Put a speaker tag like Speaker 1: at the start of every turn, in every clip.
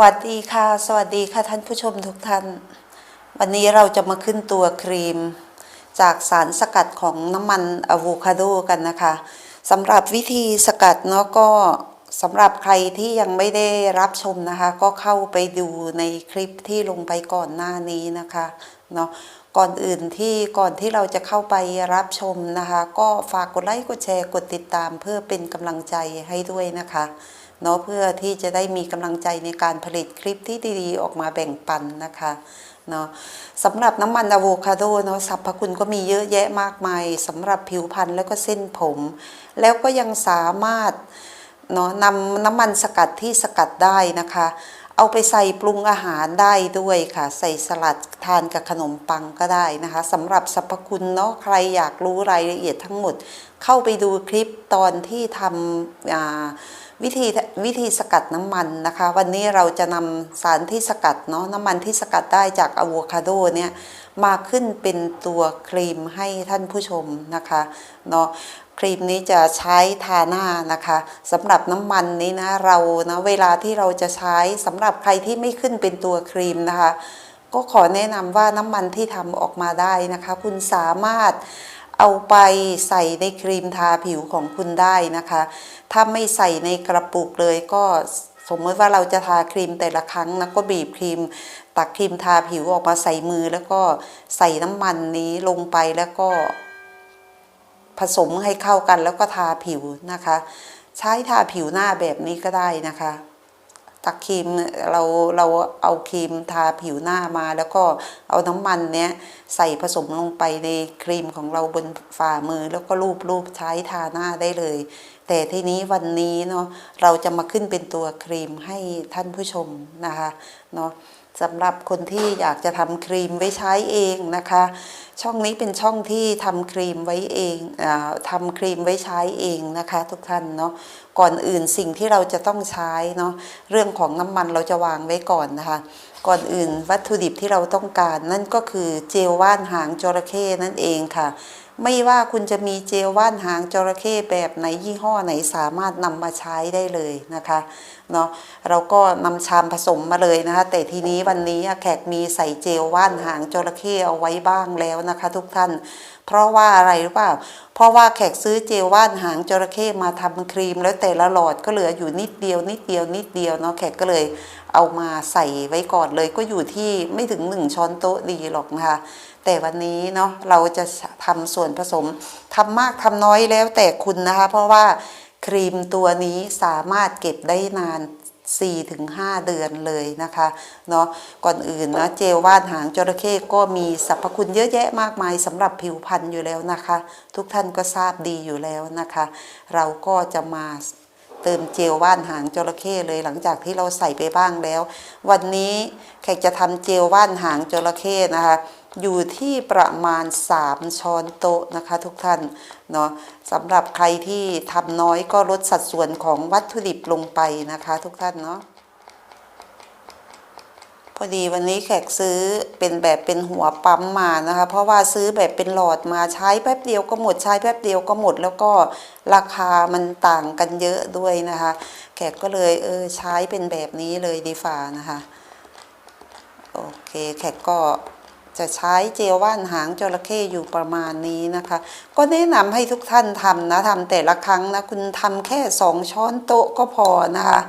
Speaker 1: สวัสดีค่ะ สวัสดีค่ะท่านผู้ชมทุกท่าน วันนี้เราจะมาขึ้นตัวครีม จากสารสกัดของน้ำมันอะโวคาโดกันนะคะสำหรับวิธีสกัดเนาะก็สำหรับใครที่ยังไม่ได้รับชมนะคะ ก็เข้าไปดูในคลิปที่ลงไปก่อนหน้านี้นะคะเนาะก่อนอื่นที่ก่อนที่เราจะเข้าไปรับชมนะคะ ก็ฝากกดไลค์กดแชร์กดติดตามเพื่อเป็นกำลังใจให้ด้วยนะคะ เนาะเพื่อที่จะได้มีกำลังใจในการผลิตคลิปที่ดีๆ ออกมาแบ่งปันนะคะเนาะสำหรับน้ำมันอะโวคาโดเนาะสรรพคุณก็มีเยอะแยะมากมายสำหรับผิวพรรณแล้วก็เส้นผม แล้วก็ยังสามารถเนาะนำน้ำมันสกัดที่สกัดได้นะคะ เอาไปใส่ปรุงอาหารได้ด้วยค่ะ ใส่สลัดทานกับขนมปังก็ได้นะคะสำหรับสรรพคุณเนาะใครอยากรู้รายละเอียดทั้งหมด เข้าไปดูคลิปตอนที่ทำอ่า วิธีวิธีสกัดน้ำมันนะคะ วันนี้เราจะนำสารที่สกัดเนาะน้ำมันที่สกัดได้จากอะโวคาโดเนี่ยมาขึ้นเป็นตัวครีมให้ท่านผู้ชมนะคะเนาะครีมนี้จะใช้ทาหน้านะคะสำหรับน้ำมันนี้นะเรานะเวลาที่เราจะใช้สำหรับใครที่ไม่ขึ้นเป็นตัวครีมนะคะ ก็ขอแนะนำว่าน้ำมันที่ทำออกมาได้นะคะ คุณสามารถ เอาไปใส่ในครีมทาผิวของคุณได้นะคะ ถ้าไม่ใส่ในกระปุกเลยก็สมมติว่าเราจะทาครีมแต่ละครั้งนะก็บีบครีม ตักครีมทาผิวออกมาใส่มือ แล้วก็ใส่น้ำมันนี้ลงไปแล้วก็ ผสมให้เข้ากันแล้วก็ทาผิวนะคะ ใช้ทาผิวหน้าแบบนี้ก็ได้นะคะ ตักครีมเราเราเอาครีมทาผิวหน้ามา แล้วก็เอาน้ำมันเนี้ยใส่ผสมลงไปในครีมของเราบนฝ่ามือ แล้วก็รูปรูปใช้ทาหน้าได้เลย แต่ทีนี้วันนี้เนาะเราจะมาขึ้นเป็นตัวครีมให้ท่านผู้ชมนะคะเนาะ สำหรับคนที่อยากจะทำครีมไว้ใช้เองนะคะ ช่องนี้เป็นช่องที่ทำครีมไว้เองอทำครีมไว้ใช้เองนะคะ ทุกท่านเนาะก่อนอื่นสิ่งที่เราจะต้องใช้เนาะเรื่องของน้ำมันเราจะวางไว้ก่อนนะคะ ก่อนอื่นวัตถุดิบที่เราต้องการนั่นก็คือเจลว่านหางจระเข้นั่นเองค่ะ ไม่ว่าคุณจะมีเจลว่านหางจระเข้แบบไหนยี่ห้อไหนสามารถนำมาใช้ได้เลยนะคะเนาะเราก็นำชามผสมมาเลยนะคะ แต่ทีนี้วันนี้แขกมีใส่เจลว่านหางจระเข้เอาไว้บ้างแล้วนะคะ ทุกท่าน เพราะว่าอะไรหรือเปล่า เพราะว่าแขกซื้อเจลว่านหางจระเข้มาทำครีม แล้วแต่ละหลอดก็เหลืออยู่นิดเดียวนิดเดียวนิดเดียวเนาะแขกก็เลย เอามาใส่ไว้ก่อนเลยก็อยู่ที่ไม่ถึงหนึ่งช้อนโต๊ะดีหรอกนะคะแต่วันนี้เนาะเราจะทำส่วนผสมทำมากทำน้อยแล้วแต่คุณนะคะ เพราะว่าครีมตัวนี้สามารถเก็บได้นาน 4-5 เดือนเลยนะคะเนาะก่อนอื่นนะเจลว่านหางจระเข้ก็มีสรรพคุณเยอะแยะมากมายสำหรับผิวพรรณอยู่แล้วนะคะ ทุกท่านก็ทราบดีอยู่แล้วนะคะ เราก็จะมา เติมเจลว่านหางจระเข้เลยหลังจากที่เราใส่ไปบ้างแล้ว วันนี้แขกจะทำเจลว่านหางจระเข้นะคะ อยู่ที่ประมาณ 3 ช้อนโต๊ะนะคะทุกท่านเนาะสำหรับใครที่ทำน้อยก็ลดสัดส่วนของวัตถุดิบลงไปนะคะทุกท่านเนาะ พอดีวันนี้แขกซื้อเป็นแบบเป็นหัวปั๊มมานะคะ เพราะว่าซื้อแบบเป็นหลอดมาใช้แป๊บเดียวก็หมดใช้แป๊บเดียวก็หมด แล้วก็ราคามันต่างกันเยอะด้วยนะคะ แขกก็เลยเออใช้เป็นแบบนี้เลยดีฝ่านะคะ โอเคแขกก็ จะใช้เจลว่านหางจระเข้อยู่ประมาณนี้นะคะ ก็แนะนำให้ทุกท่านทำนะทำแต่ละครั้งนะคุณทำแค่สองช้อนโต๊ะก็พอนะคะ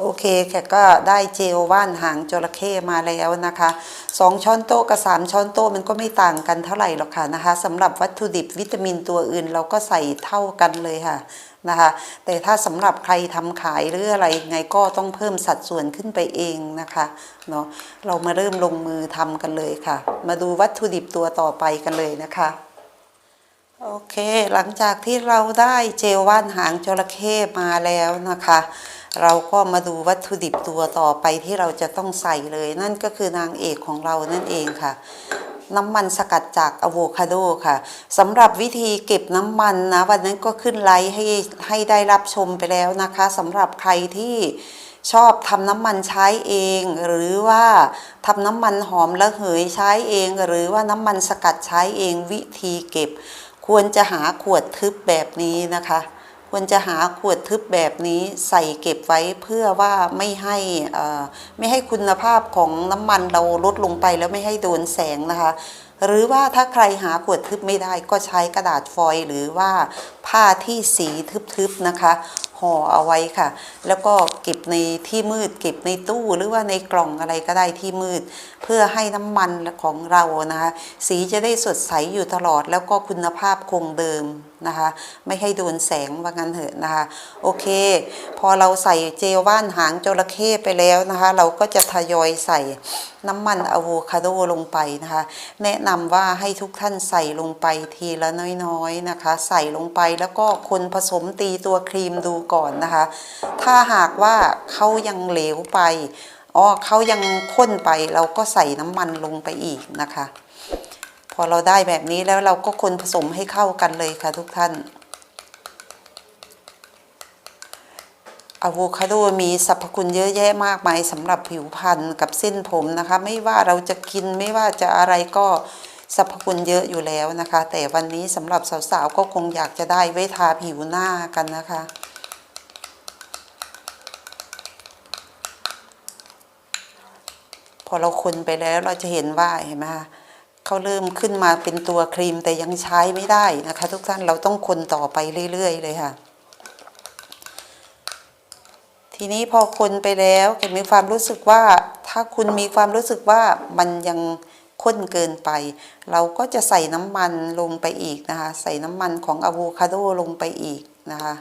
Speaker 1: โอเคแขกก็ได้เจลว่านหางจระเข้มาแล้วนะคะสองช้อนโต๊ะกับสามช้อนโต๊ะมันก็ไม่ต่างกันเท่าไหร่หรอกค่ะนะคะสำหรับวัตถุดิบวิตามินตัวอื่นเราก็ใส่เท่ากันเลยค่ะนะคะแต่ถ้าสำหรับใครทำขายหรืออะไรไงก็ต้องเพิ่มสัดส่วนขึ้นไปเองนะคะเนาะเรามาเริ่มลงมือทำกันเลยค่ะ มาดูวัตถุดิบตัวต่อไปกันเลยนะคะโอเค หลังจากที่เราได้เจลว่านหางจระเข้มาแล้วนะคะ เราก็มาดูวัตถุดิบตัวต่อไปที่เราจะต้องใส่เลย นั่นก็คือนางเอกของเรานั่นเองค่ะ น้ำมันสกัดจากอะโวคาโดค่ะสำหรับวิธีเก็บน้ำมันนะวันนั้นก็ขึ้นไลฟ์ให้ให้ได้รับชมไปแล้วนะคะสำหรับใครที่ชอบทำน้ำมันใช้เอง หรือว่าทำน้ำมันหอมระเหยใช้เอง หรือว่าน้ำมันสกัดใช้เองวิธีเก็บ ควรจะหาขวดทึบแบบนี้นะคะ ควรจะหาขวดทึบแบบนี้ใส่เก็บไว้เพื่อว่าไม่ให้ไม่ให้คุณภาพของน้ำมันเราลดลงไปแล้วไม่ให้โดนแสงนะคะ หรือว่าถ้าใครหาขวดทึบไม่ได้ก็ใช้กระดาษฟอยล์หรือว่าผ้าที่สีทึบๆนะคะห่อเอาไว้ค่ะ แล้วก็เก็บในที่มืด เก็บในตู้หรือว่าในกล่องอะไรก็ได้ที่มืด เพื่อให้น้ำมันของเรานะคะสีจะได้สดใสอยู่ตลอดแล้วก็คุณภาพคงเดิมนะคะ ไม่ให้โดนแสงว่างั้นเถอะนะคะ โอเค พอเราใส่เจลว่านหางจระเข้ไปแล้วนะคะ เราก็จะทยอยใส่น้ำมันอะโวคาโดลงไปนะคะ แนะนำว่าให้ทุกท่านใส่ลงไปทีละน้อยๆนะคะ ใส่ลงไปแล้วก็คนผสมตีตัวครีมดูก่อนนะคะ ถ้าหากว่าเขายังเหลวไปอ๋อเขายังข้นไปเราก็ใส่น้ำมันลงไปอีกนะคะ อเราได้แบบนี้แล้วเราก็คนผสมให้เข้ากันเลยค่ะทุกท่านอะโวคาโดมีสรรพคุณเยอะแยะมากมายสำหรับผิวพรรณกับเส้นผมนะคะ ไม่ว่าเราจะกินไม่ว่าจะอะไรก็สรรพคุณเยอะอยู่แล้วนะคะ แต่วันนี้สำหรับสาวๆก็คงอยากจะได้ไว้ทาผิวหน้ากันนะคะ พอเราคนไปแล้วเราจะเห็นว่าเห็นไหมคะ เขาเริ่มขึ้นมาเป็นตัวครีมแต่ยังใช้ไม่ได้นะคะ ทุกท่านเราต้องคนต่อไปเรื่อยๆเลยค่ะ ทีนี้พอคนไปแล้วแกมีความรู้สึกว่า ถ้าคุณมีความรู้สึกว่ามันยังข้นเกินไป เราก็จะใส่น้ำมันลงไปอีกนะคะ ใส่น้ำมันของอะโวคาโดลงไปอีกนะคะ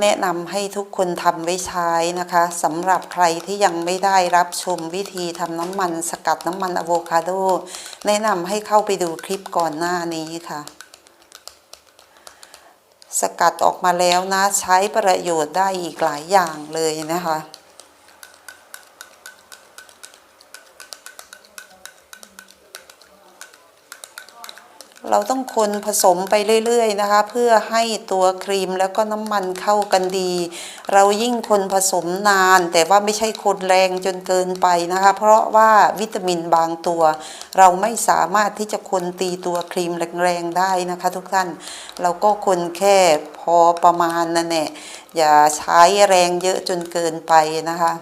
Speaker 1: แนะนำให้ทุกคนทำไว้ใช้นะคะสำหรับใครที่ยังไม่ได้รับชมวิธีทำน้ำมันสกัดน้ำมันอะโวคาโด แนะนำให้เข้าไปดูคลิปก่อนหน้านี้ค่ะ สกัดออกมาแล้วนะ ใช้ประโยชน์ได้อีกหลายอย่างเลยนะคะ เราต้องคนผสมไปเรื่อยๆนะคะ เพื่อให้ตัวครีมแล้วก็น้ำมันเข้ากันดี เรายิ่งคนผสมนาน แต่ว่าไม่ใช่คนแรงจนเกินไปนะคะ เพราะว่าวิตามินบางตัว เราไม่สามารถที่จะคนตีตัวครีมแรงๆได้นะคะ ทุกท่านเราก็คนแค่พอประมาณนั่นแหละอย่าใช้แรงเยอะจนเกินไปนะคะ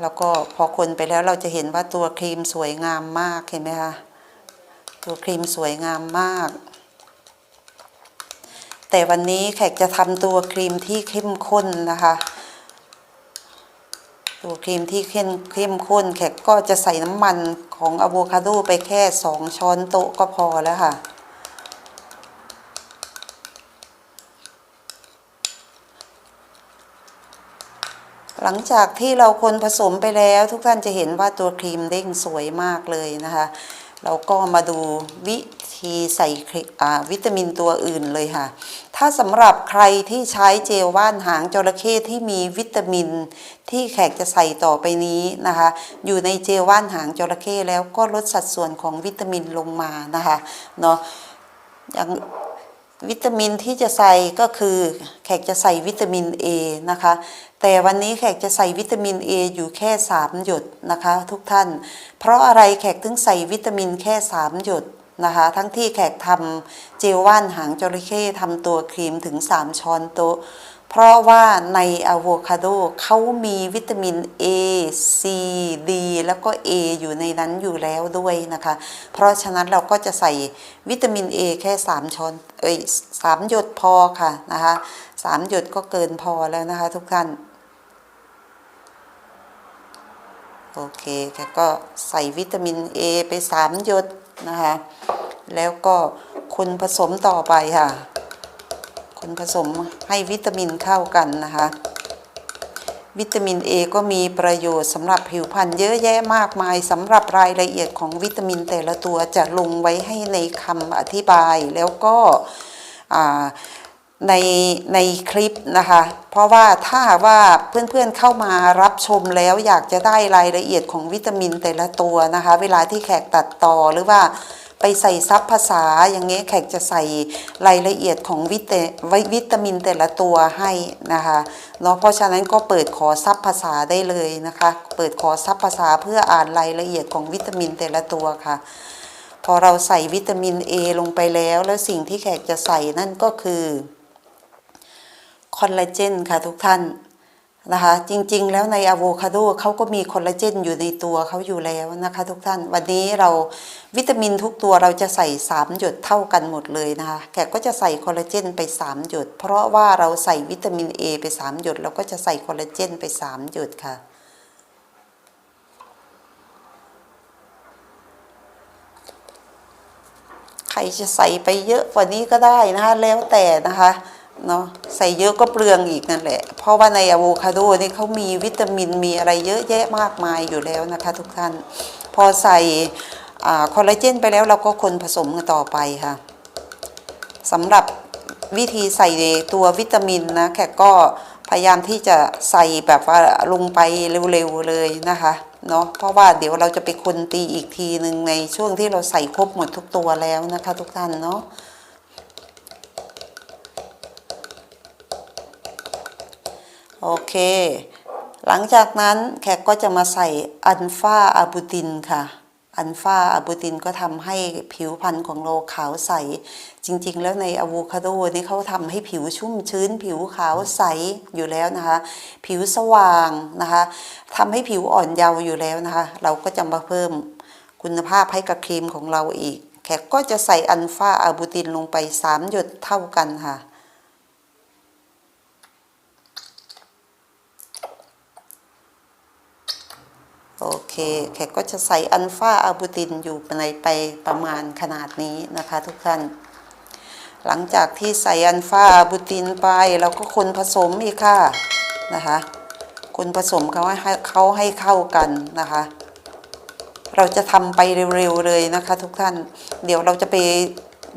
Speaker 1: แล้วก็พอคนไปแล้วเราจะเห็นว่าตัวครีมสวยงามมากเห็นไหมคะ ตัวครีมสวยงามมาก แต่วันนี้แขกจะทำตัวครีมที่เข้มข้นนะคะตัวครีมที่เข้มเข้มข้นแขกก็จะใส่น้ำมันของอะโวคาโดไปแค่สองช้อนโต๊ะก็พอแล้วค่ะ หลังจากที่เราคนผสมไปแล้วทุกท่านจะเห็นว่าตัวครีมเด้งสวยมากเลยนะคะ เราก็มาดูวิธีใส่วิตามินตัวอื่นเลยค่ะ ถ้าสำหรับใครที่ใช้เจลว่านหางจระเข้ที่มีวิตามินที่แขกจะใส่ต่อไปนี้นะคะ อยู่ในเจลว่านหางจระเข้แล้วก็ลดสัดส่วนของวิตามินลงมานะคะเนาะอย่างวิตามินที่จะใส่ก็คือแขกจะใส่วิตามิน A นะคะ แต่วันนี้แขกจะใส่วิตามิน A อยู่แค่ 3 หยดนะคะ ทุกท่าน เพราะอะไรแขกถึงใส่วิตามินแค่ 3 หยดนะคะ ทั้งที่แขกทำเจลว่านหางจระเข้ทำตัวครีมถึง 3 ช้อนโต๊ะ เพราะว่าในอะโวคาโดเขามีวิตามิน A C D แล้วก็ A อยู่ในนั้นอยู่แล้วด้วยนะคะ เพราะฉะนั้นเราก็จะใส่วิตามิน A แค่ 3 ช้อนเอ้ยสามหยดพอค่ะนะคะสามหยดก็เกินพอแล้วนะคะทุกท่าน โอเคแกก็ใส่วิตามิน A ไปสามหยดนะคะ แล้วก็คนผสมต่อไปค่ะ คนผสมให้วิตามินเข้ากันนะคะ วิตามิน A ก็มีประโยชน์สำหรับผิวพรรณเยอะแยะมากมายสำหรับรายละเอียดของวิตามินแต่ละตัวจะลงไว้ให้ในคำอธิบายแล้วก็อ่า ในในคลิปนะคะ เพราะว่าถ้าหากว่าเพื่อนๆเข้ามารับชมแล้วอยากจะได้รายละเอียดของวิตามินแต่ละตัวนะคะ เวลาที่แขกตัดต่อหรือว่าไปใส่ซับภาษาอย่างเงี้ยแขกจะใส่รายละเอียดของวิตาวิตามินแต่ละตัวให้นะคะเนาะเพราะฉะนั้นก็เปิดขอซับภาษาได้เลยนะคะ เปิดขอซับภาษาเพื่ออ่านรายละเอียดของวิตามินแต่ละตัวค่ะ พอเราใส่วิตามิน A ลงไปแล้ว แล้วสิ่งที่แขกจะใส่นั่นก็คือ คอลลาเจนค่ะทุกท่านนะคะ จริงๆ แล้วในอะโวคาโดเขาก็มีคอลลาเจนอยู่ในตัวเขาอยู่แล้วนะคะ ทุกท่าน วันนี้เราวิตามินทุกตัวเราจะใส่ 3 หยดเท่ากันหมดเลยนะคะแขกก็จะใส่คอลลาเจนไป 3 หยด เพราะว่าเราใส่วิตามิน A ไป 3 หยดเราก็จะใส่คอลลาเจนไป 3 หยดค่ะใครจะใส่ไปเยอะกว่านี้ก็ได้นะคะแล้วแต่นะคะ เนาะใส่เยอะก็เปลืองอีกนั่นแหละ เพราะว่าในอะโวคาโดนี่เขามีวิตามินมีอะไรเยอะแยะมากมายอยู่แล้วนะคะ ทุกท่าน พอใส่คอลลาเจนไปแล้วเราก็คนผสมกันต่อไปค่ะสำหรับวิธีใส่ตัววิตามินนะแขกก็พยายามที่จะใส่แบบว่าลงไปเร็วๆเลยนะคะเนาะเพราะว่าเดี๋ยวเราจะไปคนตีอีกทีหนึ่งในช่วงที่เราใส่ครบหมดทุกตัวแล้วนะคะ ทุกท่านเนาะ โอเค หลังจากนั้นแขกก็จะมาใส่อัลฟาอะบูตินค่ะ อัลฟาอะบูตินก็ทำให้ผิวพรรณของเราขาวใส จริงๆ แล้วในอะโวคาโดนี่เขาทำให้ผิวชุ่มชื้น ผิวขาวใสอยู่แล้วนะคะ ผิวสว่างนะคะทำให้ผิวอ่อนเยาว์อยู่แล้วนะคะ เราก็จะมาเพิ่มคุณภาพให้กับครีมของเราอีก แขกก็จะใส่อัลฟาอะบูตินลงไป 3 หยดเท่ากันค่ะ โอเคแขกก็จะใส่อัลฟาอะบูตินอยู่ในไปประมาณขนาดนี้นะคะทุกท่าน หลังจากที่ใส่อัลฟาอะบูตินไปเราก็คนผสมอีกค่ะนะคะคนผสมเขาให้เขาให้เข้ากันนะคะ เราจะทำไปเร็วๆเลยนะคะทุกท่าน เดี๋ยวเราจะไป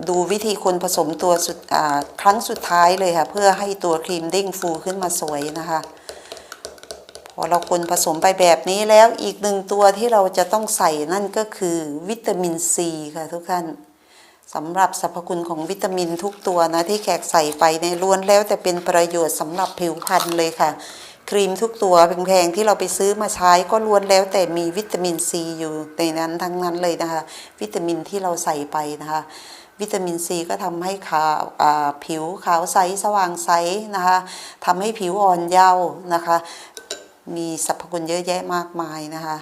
Speaker 1: ดูวิธีคนผสมตัวสุดครั้งสุดท้ายเลยค่ะ เพื่อให้ตัวครีมเด้งฟูขึ้นมาสวยนะคะ อเราคนผสมไปแบบนี้แล้วอีกหนึ่งตัวที่เราจะต้องใส่นั่นก็คือวิตามินซีค่ะทุกท่านสำหรับสรรพคุณของวิตามินทุกตัวนะที่แขกใส่ไปในล้วนแล้วแต่เป็นประโยชน์สำหรับผิวพรรณเลยค่ะ ครีมทุกตัวแพงๆที่เราไปซื้อมาใช้ก็ล้วนแล้วแต่มีวิตามินซีอยู่ในนั้นทั้งนั้นเลยนะคะ วิตามินที่เราใส่ไปนะคะ วิตามินซีก็ทำให้ขาวผิวขาวใสสว่างใสนะคะทำให้ผิวอ่อนเยาว์นะคะ มีสรรพคุณเยอะแยะมากมายนะคะ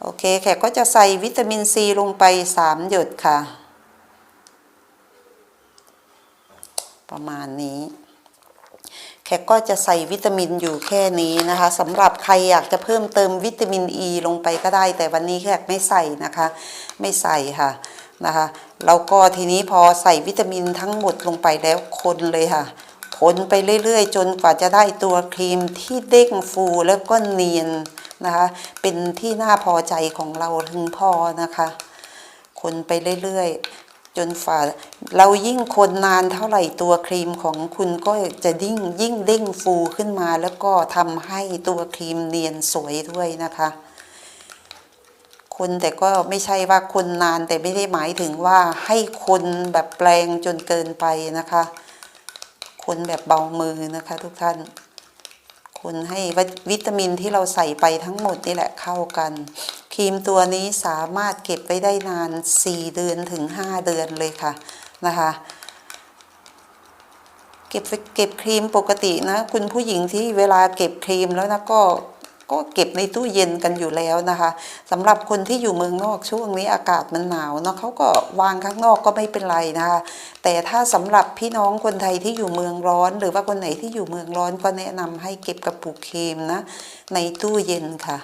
Speaker 1: โอเคแขกก็จะใส่วิตามินซีลงไป 3 หยดค่ะ ประมาณนี้ แขกก็จะใส่วิตามินอยู่แค่นี้นะคะสำหรับใครอยากจะเพิ่มเติมวิตามินอ e ีลงไปก็ได้ แต่วันนี้แขกไม่ใส่นะคะ ไม่ใส่ค่ะนะคะแล้วก็ทีนี้พอใส่วิตามินทั้งหมดลงไปแล้วคนเลยค่ะ คนไปเรื่อยๆ จนกว่าจะได้ตัวครีมที่เด้งฟูแล้วก็เนียนนะคะ เป็นที่น่าพอใจของเราถึงพอนะคะ คนไปเรื่อยๆ จนฝ่าเรายิ่งคนนานเท่าไหร่ตัวครีมของคุณก็จะยิ่งยิ่งเด้งฟูขึ้นมา แล้วก็ทำให้ตัวครีมเนียนสวยด้วยนะคะคนแต่ก็ไม่ใช่ว่าคนนานแต่ไม่ได้หมายถึงว่าให้คนแบบแปลงจนเกินไปนะคะ คนแบบเบามือนะคะทุกท่าน คนให้วิตามินที่เราใส่ไปทั้งหมดนี่แหละเข้ากัน ครีมตัวนี้สามารถเก็บไว้ได้นาน 4 เดือนถึง 5 เดือนเลยค่ะนะคะเก็บเก็บครีมปกตินะ คุณผู้หญิงที่เวลาเก็บครีมแล้วนะก็ ก็เก็บในตู้เย็นกันอยู่แล้วนะคะสำหรับคนที่อยู่เมืองนอกช่วงนี้อากาศมันหนาวเนาะเขาก็วางข้างนอกก็ไม่เป็นไรนะคะแต่ถ้าสำหรับพี่น้องคนไทยที่อยู่เมืองร้อน หรือว่าคนไหนที่อยู่เมืองร้อนก็แนะนำให้เก็บกระปุกครีมนะ ในตู้เย็นค่ะ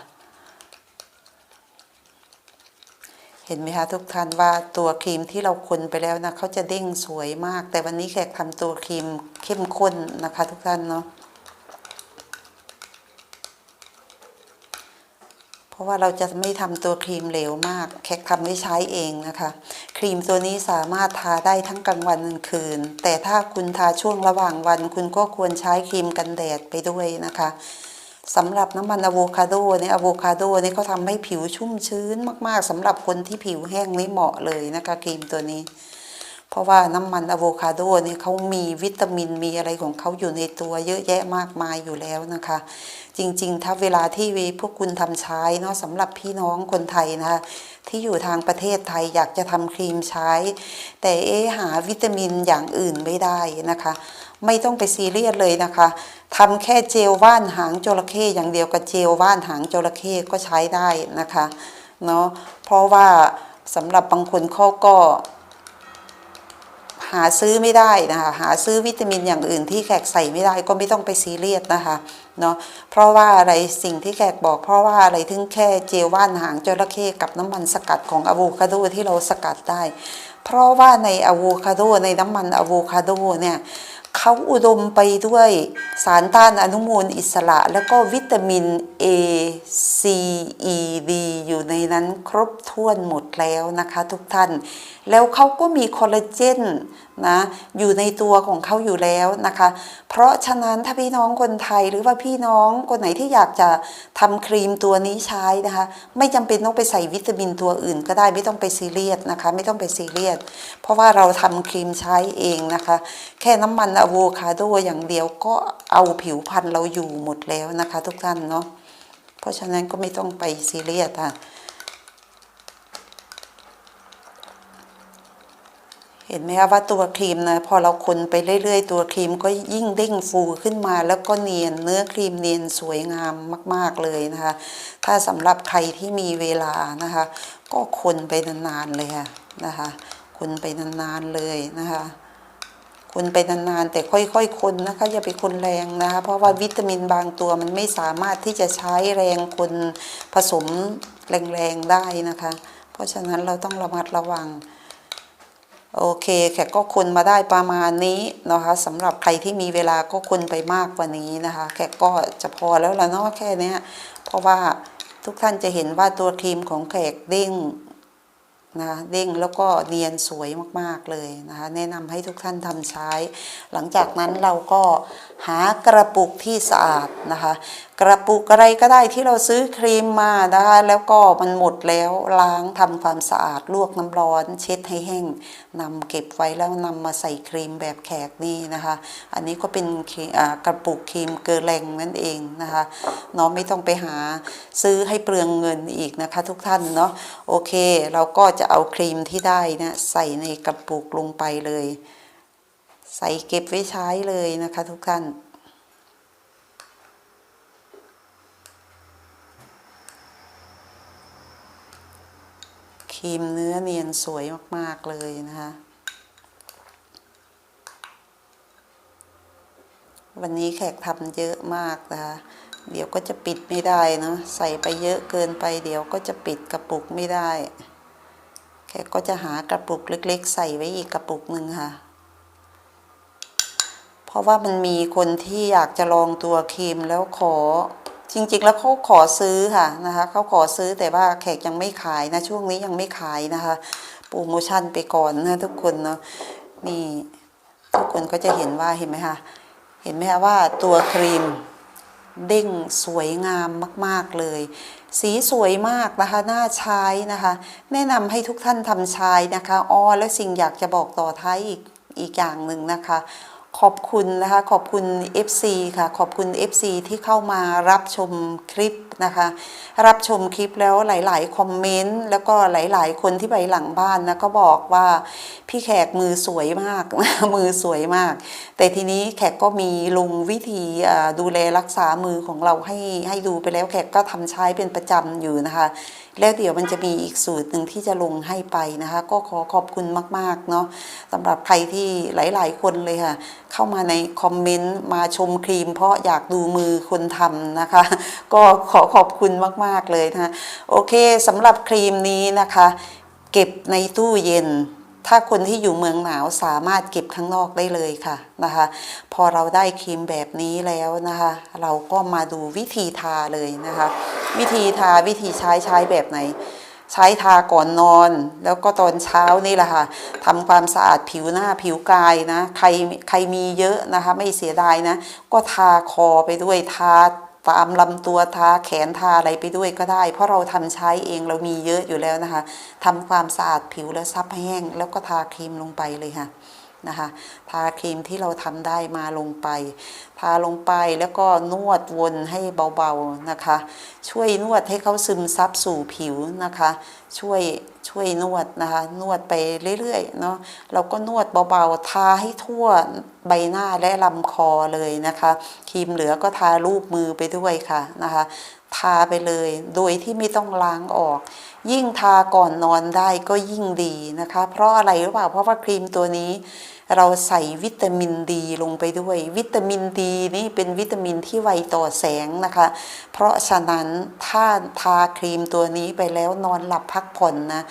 Speaker 1: เห็นไหมคะทุกท่านว่าตัวครีมที่เราคนไปแล้วนะเขาจะเด้งสวยมาก แต่วันนี้แขกทำตัวครีมเข้มข้นนะคะ ทุกท่านเนาะเพ ราะว่าเราจะไม่ทำตัวครีมเหลวมาก แขกทำไว้ใช้เองนะคะ ครีมตัวนี้สามารถทาได้ทั้งกลางวันกลางคืน แต่ถ้าคุณทาช่วงระหว่างวัน คุณก็ควรใช้ครีมกันแดดไปด้วยนะคะสำหรับน้ำมันอะโวคาโดเนี่ยอะโวคาโดเนี่ยเขาทำให้ผิวชุ่มชื้นมากๆสำหรับคนที่ผิวแห้งนี่เหมาะเลยนะคะครีมตัวนี้ เพราะว่าน้ำมันอะโวคาโดเนี่ยเขามีวิตามินมีอะไรของเขาอยู่ในตัวเยอะแยะมากมายอยู่แล้วนะคะ จริงๆ ถ้าเวลาที่พวกคุณทำใช้เนาะสำหรับพี่น้องคนไทยนะคะที่อยู่ทางประเทศไทยอยากจะทำครีมใช้ แต่เอหาวิตามินอย่างอื่นไม่ได้นะคะ ไม่ต้องไปซีเรียสเลยนะคะทำแค่เจลว่านหางจระเข้อย่างเดียวกับเจลว่านหางจระเข้ก็ใช้ได้นะคะเนาะเพราะว่าสำหรับบางคนเขาก็ หาซื้อไม่ได้นะคะหาซื้อวิตามินอย่างอื่นที่แขกใส่ไม่ได้ก็ไม่ต้องไปซีเรียสนะคะเนาะเพราะว่าอะไรสิ่งที่แขกบอก เพราะว่าอะไรถึงแค่เจลว่านหางจระเข้กับน้ำมันสกัดของอะโวคาโดที่เราสกัดได้เพราะว่าในอะโวคาโดในน้ำมันอะโวคาโดเนี่ยเขาอุดมไปด้วยสารต้านอนุมูลอิสระ แล้วก็วิตามิน A C E D อยู่ในนั้นครบถ้วนหมดแล้วนะคะทุกท่าน แล้วเขาก็มีคอลลาเจนนะอยู่ในตัวของเขาอยู่แล้วนะคะ เพราะฉะนั้นถ้าพี่น้องคนไทยหรือว่าพี่น้องคนไหนที่อยากจะทำครีมตัวนี้ใช้นะคะ ไม่จำเป็นต้องไปใส่วิตามินตัวอื่นก็ได้ไม่ต้องไปซีเรียสนะคะ ไม่ต้องไปซีเรียสเพราะว่าเราทำครีมใช้เองนะคะ แค่น้ำมันอะโวคาโดอย่างเดียวก็เอาผิวพรรณเราอยู่หมดแล้วนะคะ ทุกท่านเนาะเพราะฉะนั้นก็ไม่ต้องไปซีเรียสค่ะเห็นไหมคะว่าตัวครีมนะพอเราคนไปเรื่อยๆ ตัวครีมก็ยิ่งเด้งฟูขึ้นมาแล้วก็เนียนเนื้อครีมเนียนสวยงามมาก ๆเลยนะคะ ถ้าสำหรับใครที่มีเวลานะคะ ก็คนไปนานๆเลยค่ะนะคะ คนไปนานๆเลยนะคะคนไปนานๆแต่ค่อยๆคนนะคะอย่าไปคนแรงนะคะเพราะว่าวิตามินบางตัวมันไม่สามารถที่จะใช้แรงคนผสมแรงๆได้นะคะ เพราะฉะนั้นเราต้องระมัดระวัง โอเคแขกก็คนมาได้ประมาณนี้นะคะสำหรับใครที่มีเวลาก็คนไปมากกว่านี้นะคะ แขกก็จะพอแล้วละเนาะแค่นี้เพราะว่าทุกท่านจะเห็นว่าตัวครีมของแขกเด้ง นะเด้งแล้วก็เนียนสวยมากๆเลยนะคะแนะนำให้ทุกท่านทำใช้ หลังจากนั้นเราก็หากระปุกที่สะอาดนะคะ กระปุกอะไรก็ได้ที่เราซื้อครีมมานะคะแล้วก็มันหมดแล้วล้างทำความสะอาดลวกน้ำร้อน เช็ดให้แห้งนำเก็บไว้แล้วนำมาใส่ครีมแบบแขกนี่นะคะ อันนี้ก็เป็นกระปุกครีมเกลือแรงนั่นเองนะคะเนาะไม่ต้องไปหาซื้อให้เปลืองเงินอีกนะคะทุกท่านเนาะโอเค เราก็จะเอาครีมที่ได้นะใส่ในกระปุกลงไปเลย ใส่เก็บไว้ใช้เลยนะคะทุกท่าน รีมเนื้อเนียนสวยมาก ๆ เลยนะคะ วันนี้แขกทำเยอะมากนะคะ เดี๋ยวก็จะปิดไม่ได้เนะใส่ไปเยอะเกินไป เดี๋ยวก็จะปิดกระปุกไม่ได้ แขกก็จะหากระปุกเล็ก ๆ ใส่ไว้อีกกระปุกหนึ่งค่ะ เพราะว่ามันมีคนที่อยากจะลองตัวครีมแล้วขอ จริงๆ แล้วเขาขอซื้อค่ะนะคะเขาขอซื้อแต่ว่าแขกยังไม่ขายนะ ช่วงนี้ยังไม่ขายนะคะโปรโมชั่นไปก่อนนะทุกคนเนาะนี่ทุกคนก็จะเห็นว่าเห็นไหมคะเห็นไหมคะว่าตัวครีมเด้งสวยงามมากๆเลย สีสวยมากนะคะน่าใช้นะคะ แนะนำให้ทุกท่านทำใช้นะคะอ้อและสิ่งอยากจะบอกต่อท้ายอีกอีกอย่างหนึ่งนะคะ ขอบคุณนะคะขอบคุณ FC ค่ะขอบคุณ FC ที่เข้ามารับชมคลิปนะคะ รับชมคลิปแล้วหลาย ๆ คอมเมนต์แล้วก็หลาย ๆ คนที่ไปหลังบ้านนะก็บอกว่าพี่แขกมือสวยมาก มือสวยมาก แต่ทีนี้แขกก็มีลงวิธีดูแลรักษามือของเราให้ให้ดูไปแล้วแขกก็ทำใช้เป็นประจำอยู่นะคะ แล้วเดี๋ยวมันจะมีอีกสูตรหนึ่งที่จะลงให้ไปนะคะ ก็ขอขอบคุณมากๆเนาะสำหรับใครที่หลาย ๆ คนเลยค่ะ เข้ามาในคอมเมนต์มาชมครีม เพราะอยากดูมือคนทำนะคะ ก็ขอขอบคุณมากๆเลยนะคะโอเคสำหรับครีมนี้นะคะ เก็บในตู้เย็น ถ้าคนที่อยู่เมืองหนาวสามารถเก็บข้างนอกได้เลยค่ะนะคะ พอเราได้ครีมแบบนี้แล้วนะคะ เราก็มาดูวิธีทาเลยนะคะ วิธีทาวิธีใช้ใช้แบบไหน ใช้ทาก่อนนอน แล้วก็ตอนเช้านี่แหละค่ะทำความสะอาดผิวหน้าผิวกายนะ ใครใครมีเยอะนะคะ ไม่เสียดายนะ ก็ทาคอไปด้วยทา ตามลำตัวทาแขนทาอะไรไปด้วยก็ได้ เพราะเราทำใช้เองเรามีเยอะอยู่แล้วนะคะทำความสะอาดผิวแล้วซับให้แห้ง แล้วก็ทาครีมลงไปเลยค่ะ นะคะทาครีมที่เราทำได้มาลงไปทาลงไปแล้วก็นวดวนให้เบาๆนะคะ ช่วยนวดให้เขาซึมซับสู่ผิวนะคะ ช่วยช่วยนวดนะคะ นวดไปเรื่อยๆเนาะเราก็นวดเบาๆทาให้ทั่วใบหน้าและลำคอเลยนะคะครีมเหลือก็ทารูปมือไปด้วยค่ะนะคะ ทาไปเลย โดยที่ไม่ต้องล้างออก ยิ่งทาก่อนนอนได้ก็ยิ่งดีนะคะ เพราะอะไรหรือเปล่าเพราะว่าครีมตัวนี้ เราใส่วิตามินดีลงไปด้วย วิตามินดีนี่เป็นวิตามินที่ไวต่อแสงนะคะ เพราะฉะนั้นถ้าทาครีมตัวนี้ไปแล้วนอนหลับพักผ่อนนะ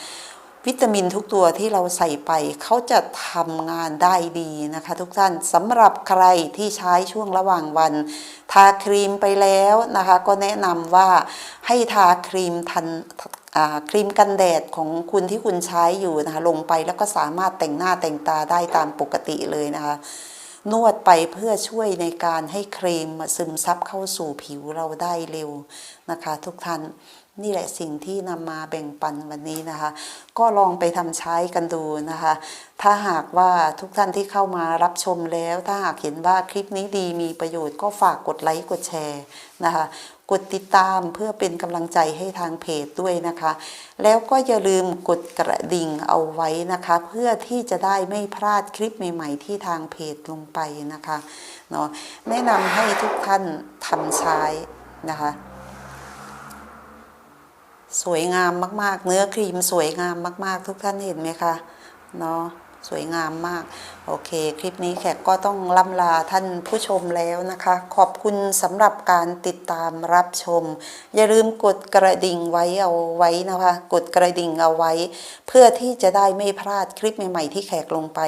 Speaker 1: วิตามินทุกตัวที่เราใส่ไปเขาจะทำงานได้ดีนะคะ ทุกท่านสำหรับใครที่ใช้ช่วงระหว่างวัน ทาครีมไปแล้วนะคะ ก็แนะนำว่าให้ทาครีมทันครีมกันแดดของคุณที่คุณใช้อยู่นะคะลงไปแล้วก็สามารถแต่งหน้าแต่งตาได้ตามปกติเลยนะคะนวดไปเพื่อช่วยในการให้ครีมซึมซับเข้าสู่ผิวเราได้เร็วนะคะ ทุกท่าน นี่แหละสิ่งที่นำมาแบ่งปันวันนี้นะคะ ก็ลองไปทำใช้กันดูนะคะ ถ้าหากว่าทุกท่านที่เข้ามารับชมแล้ว ถ้าหากเห็นว่าคลิปนี้ดีมีประโยชน์ก็ฝากกดไลค์กดแชร์นะคะ กดติดตามเพื่อเป็นกำลังใจให้ทางเพจด้วยนะคะ แล้วก็อย่าลืมกดกระดิ่งเอาไว้นะคะ เพื่อที่จะได้ไม่พลาดคลิปใหม่ๆที่ทางเพจลงไปนะคะเนาะแนะนำให้ทุกท่านทำใช้นะคะ สวยงามมาก ๆ เนื้อครีมสวยงามมาก ๆ ทุกท่านเห็นไหมคะเนาะสวยงามมาก โอเค คลิปนี้แขกก็ต้องล่ำลาท่านผู้ชมแล้วนะคะ ขอบคุณสำหรับการติดตามรับชม อย่าลืมกดกระดิ่งไว้เอาไว้นะคะ กดกระดิ่งเอาไว้ เพื่อที่จะได้ไม่พลาดคลิปใหม่ ๆ ที่แขกลงไป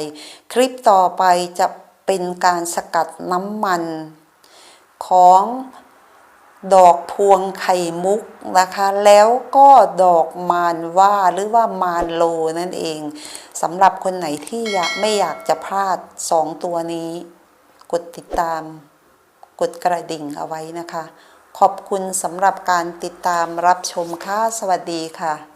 Speaker 1: คลิปต่อไปจะเป็นการสกัดน้ำมันของ ดอกพวงไข่มุกนะคะ แล้วก็ดอกมานว่าหรือว่ามานโลนั่นเองสำหรับคนไหนที่อยากไม่อยากจะพลาดสองตัวนี้ กดติดตาม กดกระดิ่งเอาไว้นะคะ ขอบคุณสำหรับการติดตามรับชมค่ะ สวัสดีค่ะ